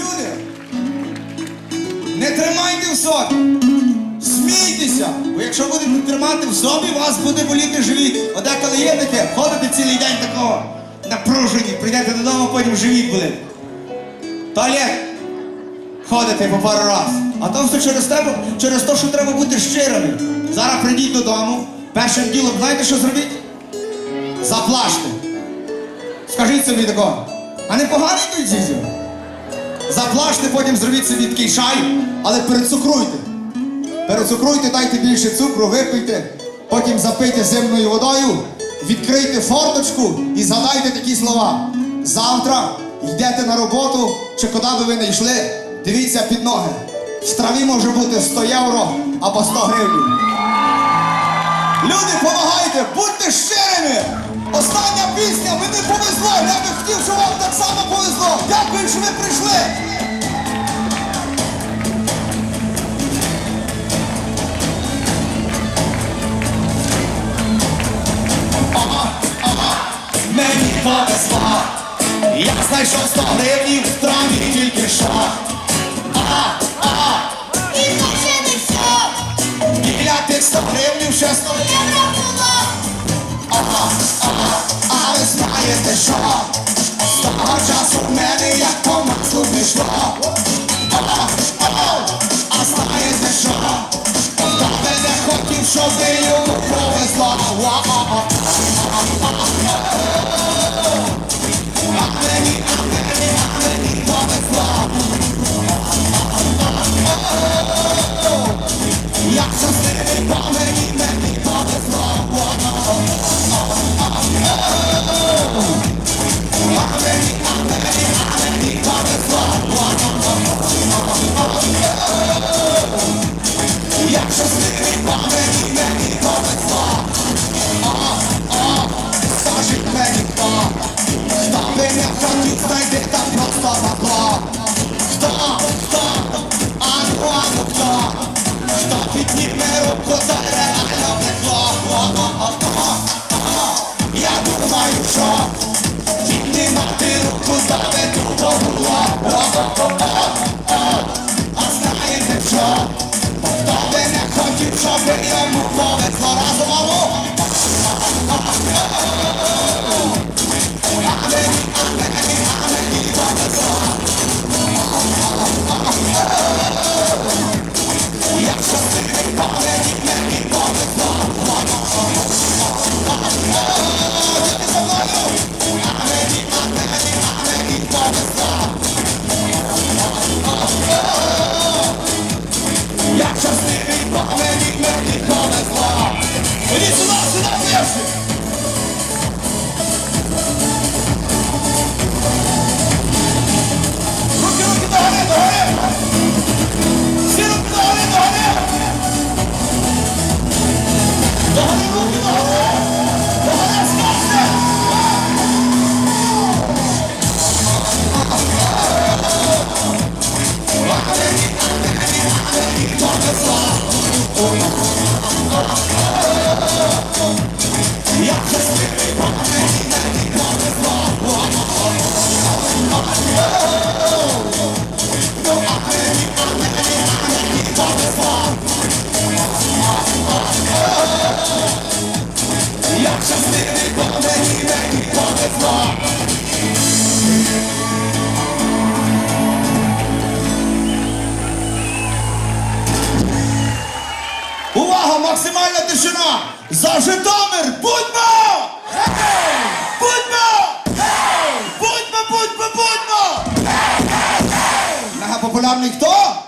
Люди, не тримайте в собі. Смійтеся, бо якщо будете тримати в собі, вас буде боліти живіт. От коли є ходите цілий день такого напружені, прийдете додому, потім живіт болить. Туалет ходите по пару раз. А то все через тебе, через те, що треба бути щирими. Зараз прийдіть додому, першим ділом знаєте, що зробіть? Заплаште. Скажіть собі такого. А не поганий той дідьо? Заплаште, потім зробіть собі такий шай, але перецукруйте. Перецукруйте, дайте більше цукру, випийте, потім запийте зимною водою, відкрийте форточку і згадайте такі слова. Завтра йдете на роботу, чи куди би ви не йшли, дивіться під ноги. В траві може бути 100 євро або 100 гривень. Люди, помагайте, будьте щирими! Пісня, мені повезло! Я би хотів, щоб вам так само повезло! Дякую, що ви прийшли! Мені повезло! Я знайшов 100 гривень в траві тільки що! І то ще не все, Біля тих 100 гривень ще 100 євро того часу в мене як по маслу пішло. Texas. Максимальна тишина! За Житомир! Будьмо! Будьмо! Будьмо, будьмо, будьмо! Мегапопулярний хто?